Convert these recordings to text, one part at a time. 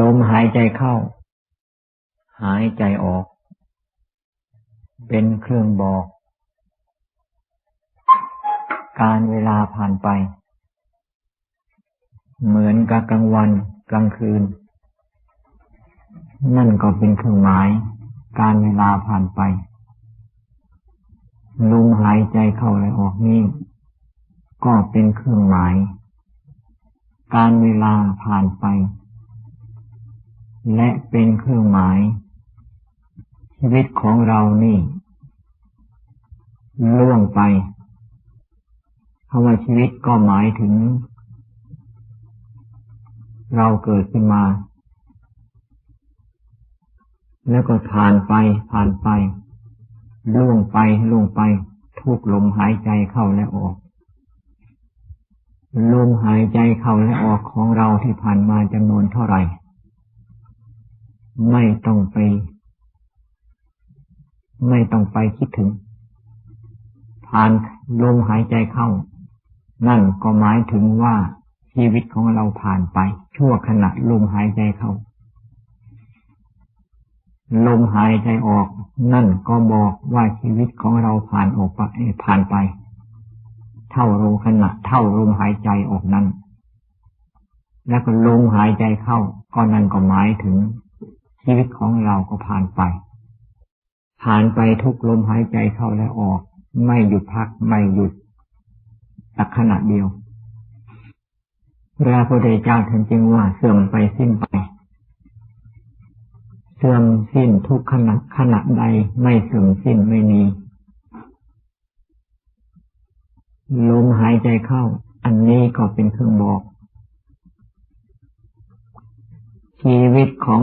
ลมหายใจเข้า หายใจออก เป็นเครื่องบอก การเวลาผ่านไป เหมือนกับกลางวันกลางคืน นั่นก็เป็นเครื่องหมาย การเวลาผ่านไป ลมหายใจเข้าและออกนี่ก็เป็นเครื่องหมาย การเวลาผ่านไป และเป็นเครื่องหมาย ชีวิตของเรานี่ล่วงไปคำว่าชีวิตก็หมายถึง เราเกิดขึ้นมา แล้วก็ผ่านไปผ่านไปล่วงไปล่วงไป ทุกลมหายใจเข้าและออก ลมหายใจเข้าและออกของเราที่ผ่านมาจำนวนเท่าไหร่ ไม่ต้องไป ไม่ต้องไปคิดถึงผ่านลมหายใจเข้า นั่นก็หมายถึงว่าชีวิตของเราผ่านไป ชั่วขณะลมหายใจเข้า ลมหายใจออก นั่นก็บอกว่าชีวิตของเราผ่านออกไปผ่านไป เท่าลมขณะ เท่าลมหายใจออกนั้น แล้วก็ลมหายใจเข้า ก็นั่นก็หมายถึง ชีวิตของเราก็ผ่านไป ผ่านไปทุกลมหายใจเข้าและออก ไม่หยุดพักไม่หยุดแต่ขณะเดียวพระพุทธเจ้าท่านจึงว่าเสื่อมไปสิ้นไป เสื่อมสิ้นทุกขณะขณะใดไม่เสื่อมสิ้นไม่มีลมหายใจเข้า อันนี้ก็เป็นเครื่องบอก ชีวิตของ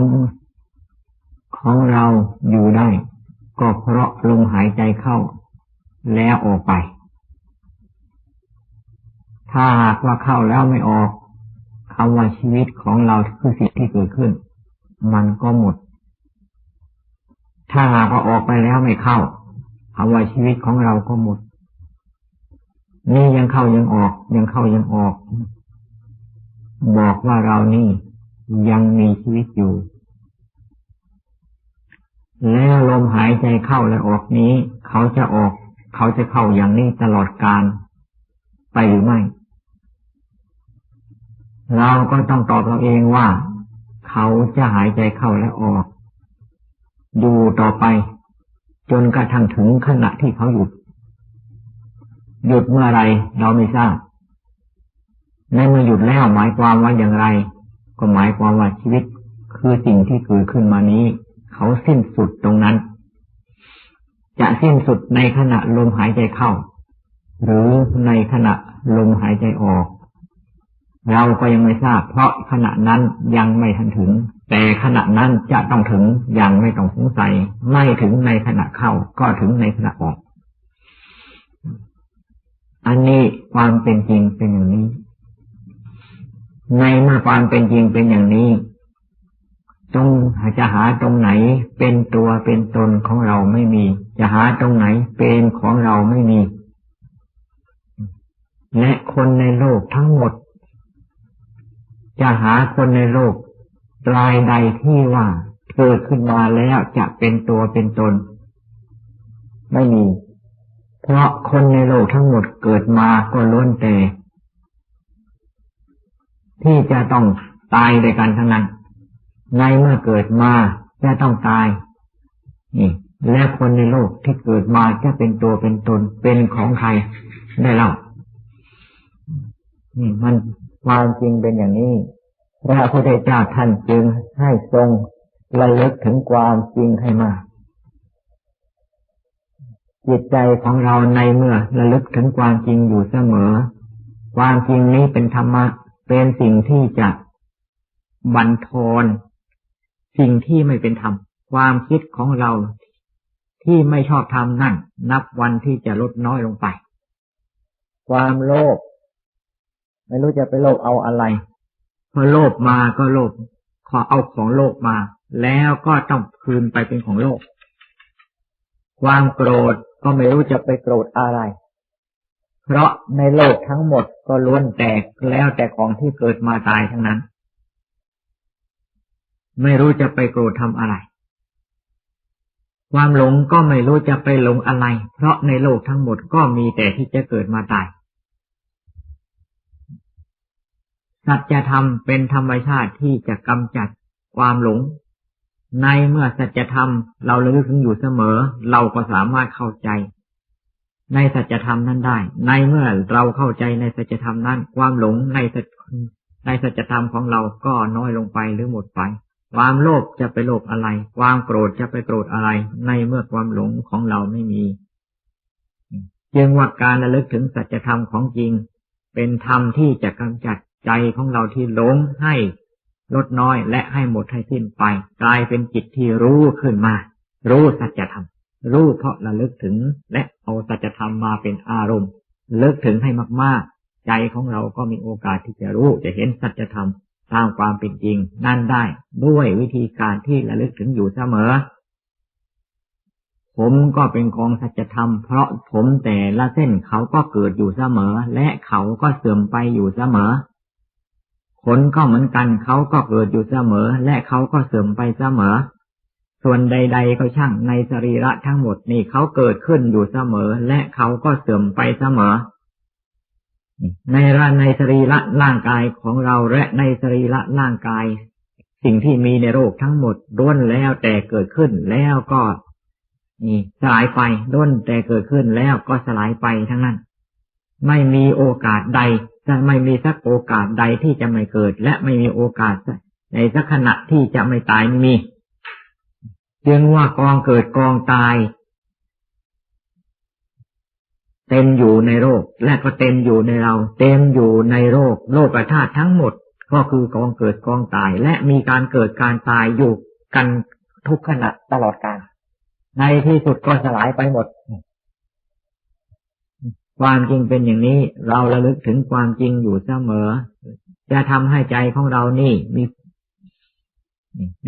ของเราอยู่ได้ ก็เพราะลมหายใจเข้า แล้วออกไป ถ้าหากว่าเข้าแล้วไม่ออกคำว่าชีวิตของเราคือสิ่งที่เกิดขึ้น มันก็หมด ถ้าหากว่าออกไปแล้วไม่เข้าคำว่าชีวิตของเราก็หมด นี่ยังเข้ายังออก ยังเข้ายังออก บอกว่าเรานี่ยังมีชีวิตอยู่ แล้วลมหายใจเข้าและออกนี้ เขาจะออก เขาจะเข้าอย่างนี้ตลอดการ ไปหรือไม่ เราก็ต้องตอบเราเองว่า เขาจะหายใจเข้าและออกอยู่ต่อไป จนกระทั่งถึงขณะที่เขาหยุด หยุดเมื่อไรเราไม่ทราบในเมื่อหยุดแล้วหมายความว่าอย่างไร ก็หมายความว่าชีวิตคือสิ่งที่เกิดขึ้นมานี้ เขาสิ้นสุดตรงนั้น จะสิ้นสุดในขณะลมหายใจเข้า หรือในขณะลมหายใจออก เราก็ยังไม่ทราบ เพราะขณะนั้นยังไม่ทันถึง แต่ขณะนั้นจะต้องถึงย่างไม่ต้องสงสัย ไม่ถึงในขณะเข้าก็ถึงในขณะออก อันนี้ความเป็นจริงเป็นอย่างนี้ ในเมื่อความเป็นจริงเป็นอย่างนี้ ตรงจะหาตรงไหนเป็นตัวเป็นตนของเราไม่มี จะหาตรงไหนเป็นของเราไม่มี และคนในโลกทั้งหมด จะหาคนในโลกรายใดที่ว่าเกิดขึ้นมาแล้วจะเป็นตัวเป็นตน ไม่มี เพราะคนในโลกทั้งหมดเกิดมาก็ล้วนแต่ที่จะต้องตายด้วยกันทั้งนั้น ในเมื่อเกิดมาจะต้องตายนี่และคนในโลกที่เกิดมาจะเป็นตัวเป็นตนเป็นของใครได้เล่านี่มันความจริงเป็นอย่างนี้พระพุทธเจ้าท่านจึงให้ทรงระลึกถึงความจริงให้มากจิตใจของเราในเมื่อระลึกถึงความจริงอยู่เสมอ ความจริงนี้เป็นธรรมะเป็นสิ่งที่จะบันทอน สิ่งที่ไม่เป็นธรรม ความคิดของเราที่ไม่ชอบทำนั่น นับวันที่จะลดน้อยลงไป ความโลภไม่รู้จะไปโลภเอาอะไรพอโลภมาก็โลภขอเอาของโลกมา แล้วก็ต้องคืนไปเป็นของโลกความโกรธก็ไม่รู้จะไปโกรธอะไร เพราะในโลกทั้งหมดก็ล้วนแตกแล้วแต่ของที่เกิดมาตายทั้งนั้น ไม่รู้จะไปโกรธทำอะไร ความหลงก็ไม่รู้จะไปหลงอะไร เพราะในโลกทั้งหมดก็มีแต่ที่จะเกิดมาตาย สัจธรรมเป็นธรรมชาติที่จะกำจัดความหลง ในเมื่อสัจธรรมเราระลึกถึงอยู่เสมอ เราก็สามารถเข้าใจ ในสัจธรรมนั้นได้ ในเมื่อเราเข้าใจในสัจธรรมนั้น ความหลงในในสัจธรรมของเราก็น้อยลงไปหรือหมดไป ความโลภจะไปโลภอะไร ความโกรธจะไปโกรธอะไร ในเมื่อความหลงของเราไม่มีจึงว่าการระลึกถึงสัจธรรมของจริง เป็นธรรมที่จะกำจัดใจของเราที่หลงให้ลดน้อยและให้หมดให้สิ้นไป กลายเป็นจิตที่รู้ขึ้นมา รู้สัจธรรม รู้เพราะระลึกถึง และเอาสัจธรรมมาเป็นอารมณ์เลิกถึงให้มากๆ ใจของเราก็มีโอกาสที่จะรู้จะเห็นสัจธรรม ตามความเป็นจริงนั่นได้ด้วยวิธีการที่ระลึกถึงอยู่เสมอ ผมก็เป็นของสัจธรรมเพราะผมแต่ละเส้นเขาก็เกิดอยู่เสมอ และเขาก็เสื่อมไปอยู่เสมอผลก็เหมือนกันเขาก็เกิดอยู่เสมอ และเขาก็เสื่อมไปเสมอ ส่วนใด ๆ ก็ช่างในสรีระทั้งหมดนี่เขาเกิดขึ้นอยู่เสมอ และเขาก็เสื่อมไปเสมอ ในร่างในสรีระร่างกายของเราและในสรีระร่างกาย สิ่งที่มีในโลกทั้งหมดด้วนแล้วแต่เกิดขึ้นแล้วก็นี่สลายไปด้วนแต่เกิดขึ้นแล้วก็สลายไปทั้งนั้น ไม่มีโอกาสใดจะไม่มีสักโอกาสใดที่จะไม่เกิด และไม่มีโอกาสในสักขณะที่จะไม่ตายไม่มีจึงว่ากองเกิดกองตาย เต็มอยู่ในโลกและก็เต็มอยู่ในเรา เต็มอยู่ในโลกโลกธาตุทั้งหมด ก็คือกองเกิดกองตาย และมีการเกิดการตายอยู่กันทุกขณะตลอดกาลในที่สุดก็สลายไปหมด ความจริงเป็นอย่างนี้ เราระลึกถึงความจริงอยู่เสมอ จะทำให้ใจของเรานี่มี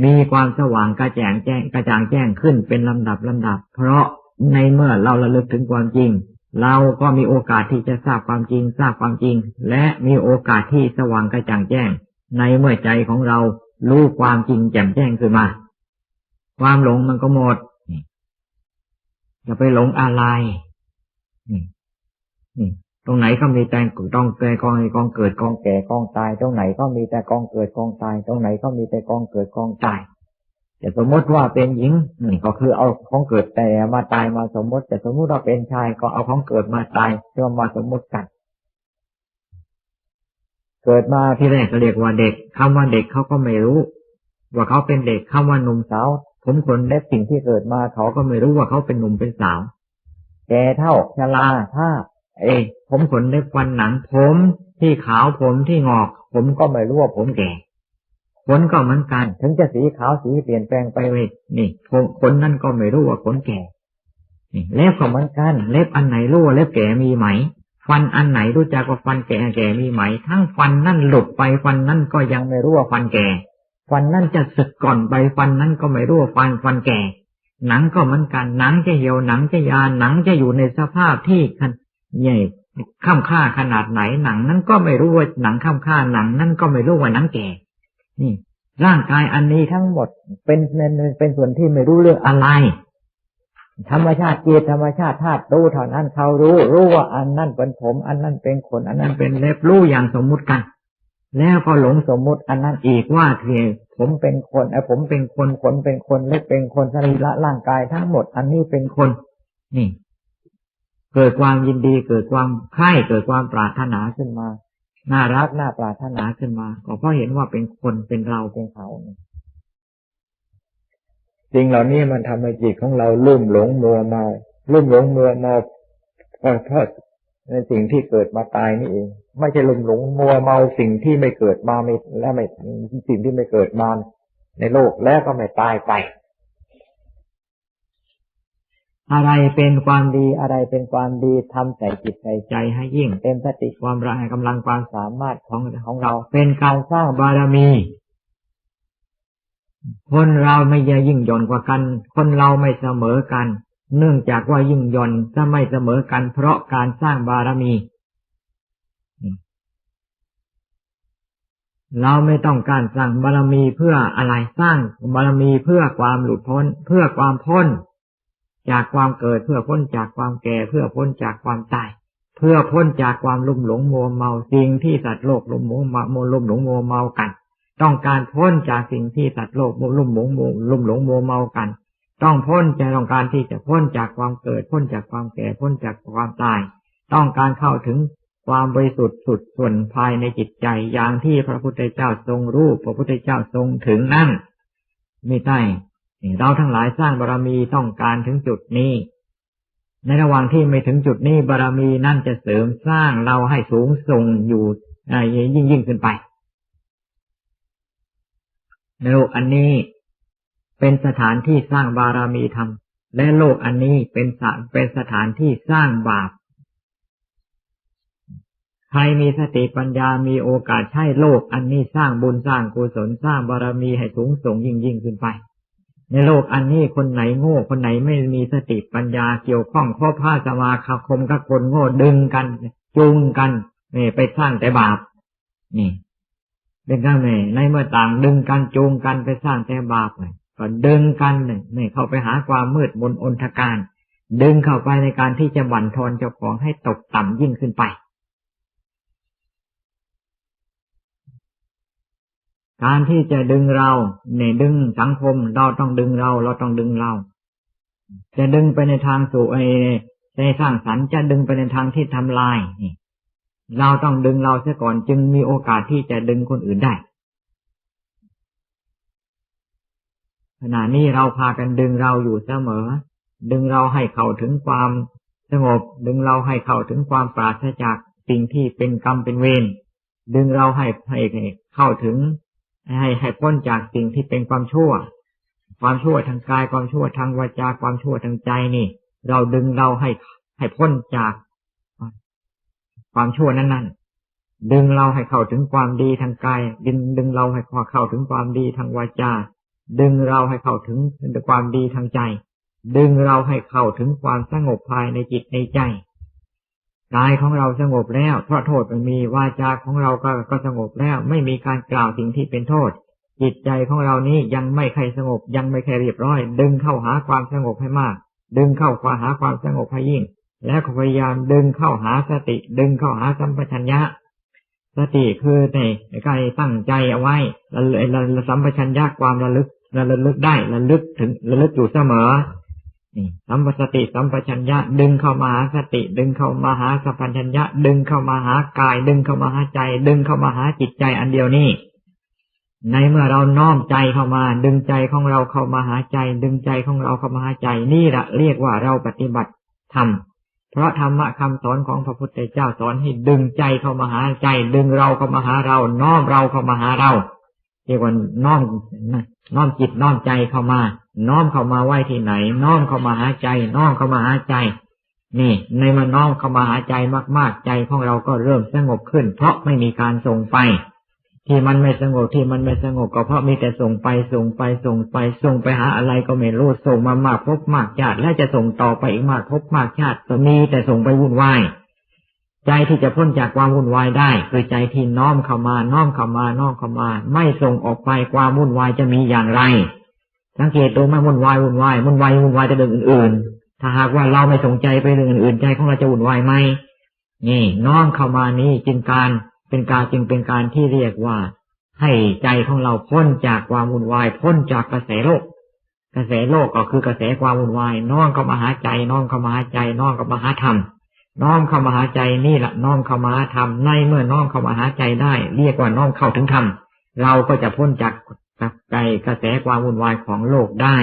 มีความสว่างกระแจงแจ้งกระจ่างแจ้งขึ้นเป็นลำดับลำดับ เพราะในเมื่อเราระลึกถึงความจริง เราก็มีโอกาสที่จะทราบความจริง ทราบความจริง และมีโอกาสที่สว่างกระจ่างแจ้ง ในเมื่อใจของเรารู้ความจริงแจ่มแจ้งขึ้นมา ความหลงมันก็หมดอย่าไปหลงอะไรตรงไหนก็มีแต่ต้องแต่กองกองเกิดกองแก่กองตาย ตรงไหนก็มีแต่กองเกิดกองตาย ตรงไหนก็มีแต่กองเกิดกองตาย แต่สมมติว่าเป็นหญิงนี่ก็คือเอาของเกิดแต่มาตายมาสมมติ แต่สมมติว่าเป็นชายก็เอาของเกิดมาตายเพื่อมาสมมติกัน เกิดมาที่แรกเรียกว่าเด็กคำว่าเด็กเขาก็ไม่รู้ ว่าเขาเป็นเด็กคำว่าหนุ่มสาวผมคนเล็บสิ่งที่เกิดมาเขาก็ไม่รู้ว่าเขาเป็นหนุ่มเป็นสาวแก่เท่าชราถ้า เอ้ผมขนในฟันหนังผมที่ขาวผมที่งอก ผมก็ไม่รู้ว่าผมแก่ ขนก็เหมือนกัน ถึงจะสีขาวสีเปลี่ยนแปลงไปเว้นี่ขนนั่นก็ไม่รู้ว่าขนแก่นี่เล็บก็เหมือนกัน เล็บอันไหนรู้ว่าเล็บแก่มีไหม ฟันอันไหนรู้จักว่าฟันแก่แก่มีไหม ทั้งฟันนั่นหลุดไปฟันนั่นก็ยังไม่รู้ว่าฟันแก่ ฟันนั่นจะสึกก่อนไปฟันนั่นก็ไม่รู้ว่าฟันฟันแก่ หนังก็เหมือนกัน หนังจะเหี่ยวหนังจะยาหนังจะอยู่ในสภาพที่ใหญ่ข้ามค่าขนาดไหนหนังนั้นก็ไม่รู้ว่าหนังข้ามค่าหนังนั้นก็ไม่รู้ว่าหนังแก่ นี่ร่างกายอันนี้ทั้งหมดเป็นเป็นเป็นส่วนที่ไม่รู้เรื่องอะไร ธรรมชาติจิตธรรมชาติธาตุรู้เท่านั้นเขารู้ รู้ว่าอันนั้นเป็นผม อันนั้นเป็นขนอันนั้นเป็นเล็บรู้อย่างสมมุติกัน แล้วก็หลงสมมุติอันนั้นอีกว่าเทผมเป็นคนไอ้ผมเป็นคนขนเป็นคนเล็บเป็นคนสรีระร่างกายทั้งหมด อันนี้เป็นคน นี่ เกิดความยินดีเกิดความใคร่เกิดความปรารถนาขึ้นมา น่ารักน่าปรารถนาขึ้นมา ก็เพราะเห็นว่าเป็นคนเป็นเราเป็นเขาสิ่งเหล่านี้มันทำให้จิตของเราลุ่มหลงมัวเมาลุ่มหลงมัวเมาเพราะในสิ่งที่เกิดมาตายนี่เอง ไม่ใช่ลุ่มหลงมัวเมาสิ่งที่ไม่เกิดมาไม่และไม่สิ่งที่ไม่เกิดมาในโลกแล้วก็ไม่ตายไป อะไรเป็นความดีอะไรเป็นความดีทำใส่จิตใส่ใจให้ยิ่งเต็มสติความรักกำลังความสามารถของของเรา เป็นการสร้างบารมี คนเราไม่ยยิ่งย่อนกว่ากัน คนเราไม่เสมอกัน เนื่องจากว่ายิ่งย่อนจะไม่เสมอกัน เพราะการสร้างบารมี เราไม่ต้องการสร้างบารมีเพื่ออะไรสร้างบารมีเพื่อความหลุดพ้น เพื่อความพ้น จากความเกิดเพื่อพ้นจากความแก่เพื่อพ้นจากความตาย เพื่อพ้นจากความลุ่มหลงมัวเมาสิ่งที่สัตว์โลกลุ่มหลงโมลุ่มหลงมัวเมากัน ต้องการพ้นจากสิ่งที่สัตว์โลกลุ่มหลงลุ่มหลงมัวเมากัน ต้องพ้นจะต้องการที่จะพ้นจากความเกิดพ้นจากความแก่พ้นจากความตาย ต้องการเข้าถึงความบริสุทธิ์สุดส่วนภายในจิตใจอย่างที่พระพุทธเจ้าทรงรู้พระพุทธเจ้าทรงถึงนั่นไม่ใช่ เราทั้งหลายสร้างบารมีต้องการถึงจุดนี้ ในระหว่างที่ไม่ถึงจุดนี้บารมีนั่นจะเสริมสร้างเราให้สูงส่งอยู่ยิ่งยิ่งขึ้นไปในโลกอันนี้เป็นสถานที่สร้างบารมีธรรม และโลกอันนี้เป็นสเป็นสถานที่สร้างบาป ใครมีสติปัญญามีโอกาสใช้โลกอันนี้สร้างบุญสร้างกุศลสร้างบารมีให้สูงส่งยิ่งยิ่งขึ้นไป ในโลกอันนี้คนไหนโง่ คนไหนไม่มีสติปัญญาเกี่ยวข้องข้อผ้าสมาคาคมกับคนโง่ดึงกันจูงกันนี่ไปสร้างแต่บาปนี่เป็นกันไหมในเมื่อต่างดึงกันจูงกันไปสร้างแต่บาปเลยก็ดึงกันเนี่เข้าไปหาความมืดมนอนทการ ดึงเข้าไปในการที่จะบั่นทอนเจ้าของให้ตกต่ำยิ่งขึ้นไป การที่จะดึงเราเนี่ยดึงสังคมเราต้องดึงเรา เราต้องดึงเรา จะดึงไปในทางสู่ไอ้ในสร้างสรรค์จะดึงไปในทางที่ทำลายเราต้องดึงเราเสียก่อนจึงมีโอกาสที่จะดึงคนอื่นได้ขณะนี้เราพากันดึงเราอยู่เสมอ ดึงเราให้เข้าถึงความสงบ ดึงเราให้เข้าถึงความปราศจากสิ่งที่เป็นกรรมเป็นเวรดึงเราให้ให้เข้าถึง ให้ให้พ้นจากสิ่งที่เป็นความชั่ว ความชั่วทางกายความชั่วทางวาจาความชั่วทางใจนี่ เราดึงเราให้ให้พ้นจากความชั่วนั้นนั้นดึงเราให้เข้าถึงความดีทางกาย ดึงดึงเราให้เข้าถึงความดีทางวาจา ดึงเราให้เข้าถึงความดีทางใจ ดึงเราให้เข้าถึงความสงบภายในจิตในใจ กายของเราสงบแล้วเพราะโทษไม่มีวาจาของเราก็ก็สงบแล้ว ไม่มีการกล่าวสิ่งที่เป็นโทษ จิตใจของเรานี้ยังไม่ใครสงบ ยังไม่ใครเรียบร้อย ดึงเข้าหาความสงบให้มาก ดึงเข้าหาความสงบให้ยิ่ง และพยายามดึงเข้าหาสติ ดึงเข้าหาสัมปชัญญะสติคือในการตั้งใจเอาไว้ระสัมปชัญญะความระลึกระลึกได้ระลึกถึงระลึกอยู่เสมอ นี่สัมปสติสัมปชัญญะดึงเข้ามาหาสติ ดึงเข้ามาหาสัมปชัญญะ ดึงเข้ามาหากาย ดึงเข้ามาหาใจ ดึงเข้ามาหาจิตใจอันเดียวนี้ในเมื่อเราน้อมใจเข้ามา ดึงใจของเราเข้ามาหาใจ ดึงใจของเราเข้ามาหาใจนี่แหละเรียกว่าเราปฏิบัติธรรมเพราะธรรมะคำสอนของพระพุทธเจ้าสอนให้ดึงใจเข้ามาหาใจ ดึงเราเข้ามาหาเรา น้อมเราเข้ามาหาเราเรียกว่าน้อมน้อมจิตน้อมใจเข้ามา น้อมเข้ามาไหวที่ไหน น้อมเข้ามาหาใจ น้อมเข้ามาหาใจ นี่ ในมาน้อมเข้ามาหาใจมากๆใจของเราก็เริ่มสงบขึ้น เพราะไม่มีการส่งไป ที่มันไม่สงบที่มันไม่สงบก็เพราะมีแต่ส่งไปส่งไปส่งไปส่งไปหาอะไรก็ไม่รู้ส่งมามากพบมากชาติและจะส่งต่อไปอีกมากพบมากชาติก็มีแต่ส่งไปวุ่นวายใจที่จะพ้นจากความวุ่นวายได้คือใจที่น้อมเข้ามาน้อมเข้ามาน้อมเข้ามา ไม่ส่งออกไปความวุ่นวายจะมีอย่างไร สังเกตดูมาวุ่นวายวุ่นวายวุ่นวายวุ่นวายจะเรื่องอื่น ๆ ถ้าหากว่าเราไม่สนใจไปเรื่องอื่นใจของเราจะวุ่นวายไหมนี่น้อมเข้ามานี้จึงการเป็นการจึงเป็นการที่เรียกว่า ให้ใจของเราพ้นจากความวุ่นวายพ้นจากกระแสโลก กระแสโลกก็คือกระแสความวุ่นวายน้อมเข้ามาหาใจน้อมเข้ามาหาใจน้อมเข้ามาหาธรรมน้อมเข้ามาหาใจนี่แหละน้อมเข้ามาหาธรรมในเมื่อน้อมเข้ามาหาใจได้ เรียกว่าน้อมเข้าถึงธรรมเราก็จะพ้นจาก กับใจกระแสความวุ่นวายของโลกได้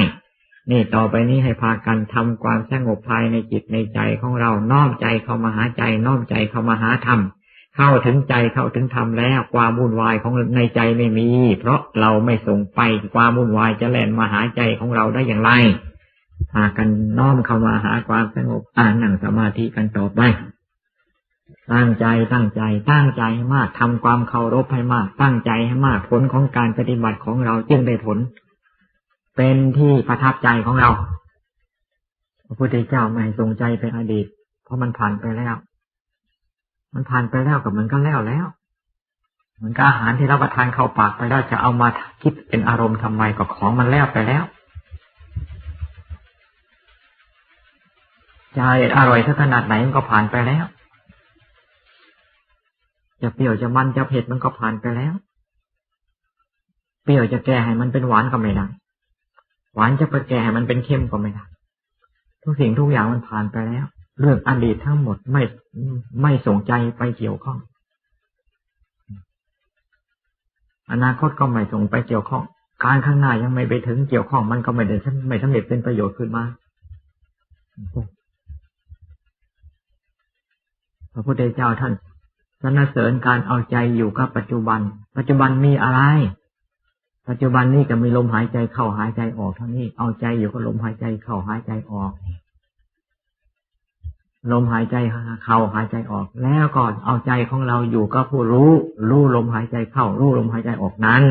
นี่ต่อไปนี้ให้พากันทำความสงบภายในจิตในใจของเรา น้อมใจเข้ามาหาใจ น้อมใจเข้ามาหาธรรม เข้าถึงใจเข้าถึงธรรมแล้วความวุ่นวายของในใจไม่มี เพราะเราไม่ส่งไปความวุ่นวายจะแล่นมาหาใจของเราได้อย่างไรพากันน้อมเข้ามาหาความสงบอ่านหนังสมาธิกันต่อไป ตั้งใจตั้งใจ ตั้งใจให้มากทำความเคารพให้มาก ตั้งใจให้มากผลของการปฏิบัติของเราจึงได้ผล เป็นที่ประทับใจของเราพระพุทธเจ้าไม่ทรงใจเป็นอดีต เพราะมันผ่านไปแล้ว มันผ่านไปแล้วกับมันก็แล้วแล้วเหมือนกับอาหารที่รับประทานเข้าปากไปแล้วจะเอามาคิดเป็นอารมณ์ทำไมก็ของมันแล้วไปแล้วจะอร่อยสักขนาดไหนมันก็ผ่านไปแล้ว จะเปรี้ยวจะมันจะเผ็ดมันก็ผ่านไปแล้ว เปรี้ยวจะแก้ให้มันเป็นหวานก็ไม่ได้หวานจะไปแก้ให้มันเป็นเค็มก็ไม่ได้ทุกสิ่งทุกอย่างมันผ่านไปแล้ว เรื่องอดีตทั้งหมดไม่ไม่สนใจไปเกี่ยวข้อง อนาคตก็ไม่ส่งไปเกี่ยวข้อง การข้างหน้ายังไม่ไปถึงเกี่ยวข้องมันก็ไม่ได้ไม่สำเร็จเป็นประโยชน์ขึ้นมาพระพุทธเจ้าท่าน สรรเสริญการเอาใจอยู่กับปัจจุบัน ปัจจุบันมีอะไร ปัจจุบันนี้ก็มีลมหายใจเข้าหายใจออกเท่านี้ เอาใจอยู่กับลมหายใจเข้าหายใจออก ลมหายใจเข้าหายใจออก แล้วก็เอาใจของเราอยู่กับผู้รู้ รู้ลมหายใจเข้า รู้ลมหายใจออกนั้น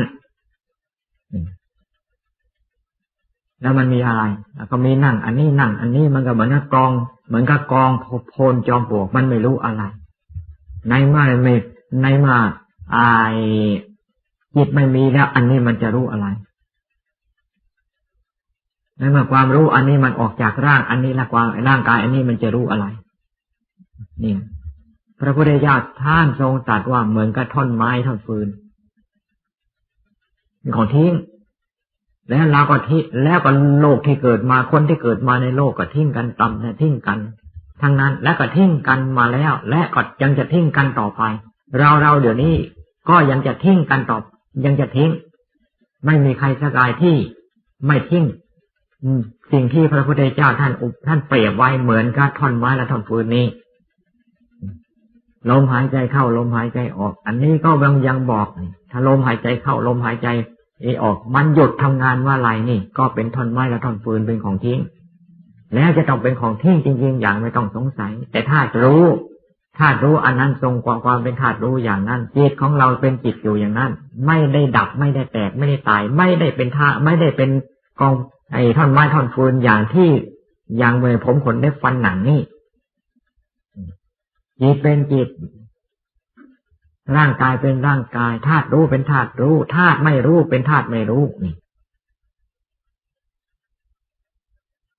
แล้วมันมีอะไร แล้วก็มีนั่ง อันนี้นั่ง อันนี้มันก็เหมือนกับกอง เหมือนกับกองโพนจอมปลวกมันไม่รู้อะไร ในเมื่อไม่ในเมื่อไอจิตไม่มีแล้ว อันนี้มันจะรู้อะไรในเมื่อความรู้อันนี้มันออกจากร่าง อันนี้ละความร่างกาย อันนี้มันจะรู้อะไร เนี่ย พระพุทธเจ้าท่านทรงตรัสว่าเหมือนกับท่อนไม้ท่อนฟืนของทิ้งแล้วเราก็ทิ้งแล้วก็โลกที่เกิดมาคนที่เกิดมาในโลกก็ทิ้งกันตำแต่ทิ้งกัน ทั้งนั้นแล้วก็ทิ้งกันมาแล้ว และก็ยังจะทิ้งกันต่อไป เราเราเดี๋ยวนี้ก็ยังจะทิ้งกันต่อ ยังจะทิ้งไม่มีใครสักรายที่ไม่ทิ้งสิ่งที่พระพุทธเจ้าท่านอุท่านเปรียบไว้เหมือนกับท่อนไม้และท่อนฟืนนี้ลมหายใจเข้าลมหายใจออก อันนี้ก็ยังยังบอก ถ้าลมหายใจเข้าลมหายใจออก มันหยุดทำงานว่าไรนี่ ก็เป็นท่อนไม้และท่อนฟืนเป็นของทิ้ง แล้วจะต้องเป็นของทิ้งจริงๆอย่างไม่ต้องสงสัย แต่ถ้ารู้ธาตุรู้อันนั้นทรงความความเป็นธาตุรู้อย่างนั้นจิตของเราเป็นจิตอยู่อย่างนั้น ไม่ได้ดับไม่ได้แตกไม่ได้ตาย ไม่ได้เป็นท่าไม่ได้เป็นกองไอ้ท่อนไม้ท่อนฟืนอย่างที่อย่างเมื่อผมขนได้ฟันหนังนี่จิตเป็นจิต ร่างกายเป็นร่างกายธาตุรู้เป็นธาตุรู้ธาตุไม่รู้เป็นธาตุไม่รู้นี่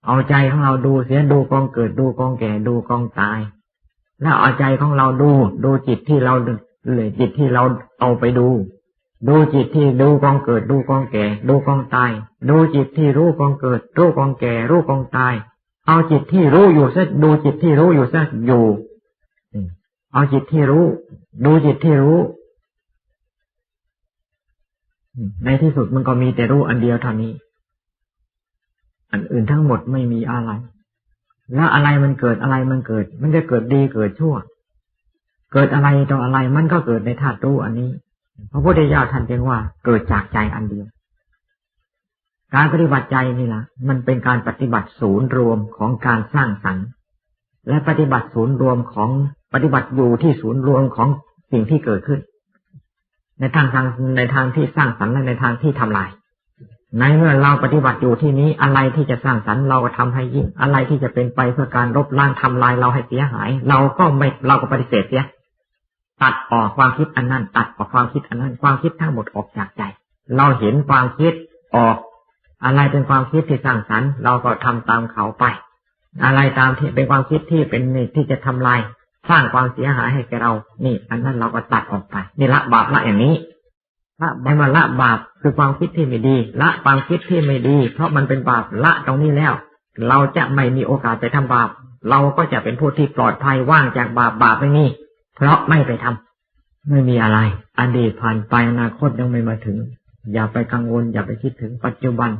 เอาใจของเราดูเสียดูกองเกิดดูกองแก่ดูกองตาย แล้วเอาใจของเราดู ดูจิตที่เราเลยจิตที่เราเอาไปดู ดูจิตที่ดูกองเกิดดูกองแก่ ดูกองตาย ดูจิตที่รู้กองเกิด รู้กองแก่ รู้กองตาย เอาจิตที่รู้อยู่ซะดูจิตที่รู้อยู่ซะอยู่เอาจิตที่รู้ ดูจิตที่รู้ในที่สุดมันก็มีแต่รู้อันเดียวเท่านี้ อันอื่นทั้งหมดไม่มีอะไร แล้วอะไรมันเกิดอะไรมันเกิด มันจะเกิดดีเกิดชั่ว เกิดอะไรต่ออะไรมันก็เกิดในธาตุรู้อันนี้พระพุทธเจ้าท่านจึงว่าเกิดจากใจอันเดียว การปฏิบัติใจนี่นะมันเป็นการปฏิบัติศูนย์รวมของการสร้างสรรค์และปฏิบัติศูนย์รวมของปฏิบัติอยู่ที่ศูนย์รวมของสิ่งที่เกิดขึ้น ในทางทางในทางที่สร้างสรรค์และในทางที่ทำลาย ในเมื่อเราปฏิบัติอยู่ที่นี้อะไรที่จะสร้างสรรค์เราก็ทำให้ยิ่ง อะไรที่จะเป็นไปเพื่อการลบล้างทำลายเราให้เสียหาย เราก็ไม่เราก็ปฏิเสธเสียตัดออกความคิดอันนั้น ตัดออกความคิดอันนั้น ความคิดทั้งหมดออกจากใจ เราเห็นความคิดออก อะไรเป็นความคิดที่สร้างสรรค์ เราก็ทำตามเขาไป อะไรตามที่เป็นความคิดที่เป็นที่จะทำลาย สร้างความเสียหายให้แกเรา นี่ อันนั้นเราก็ตัดออกไปนี่ละบาปละอย่างนี้ ละบาละบาปคือความคิดที่ไม่ดี ละความคิดที่ไม่ดี เพราะมันเป็นบาปละตรงนี้แล้ว เราจะไม่มีโอกาสไปทำบาป เราก็จะเป็นผู้ที่ปลอดภัยว่างจากบาปบาปไม่มีเพราะไม่ไปทำไม่มีอะไร อดีตผ่านไปอนาคตยังไม่มาถึง อย่าไปกังวล อย่าไปคิดถึงปัจจุบัน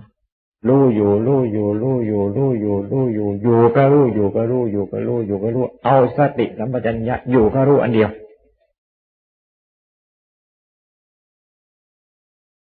รู้อยู่รู้อยู่รู้อยู่รู้อยู่รู้อยู่อยู่ก็รู้อยู่ก็รู้อยู่ก็รู้อยู่ก็รู้เอาสติสัมปชัญญะอยู่ก็รู้อันเดียว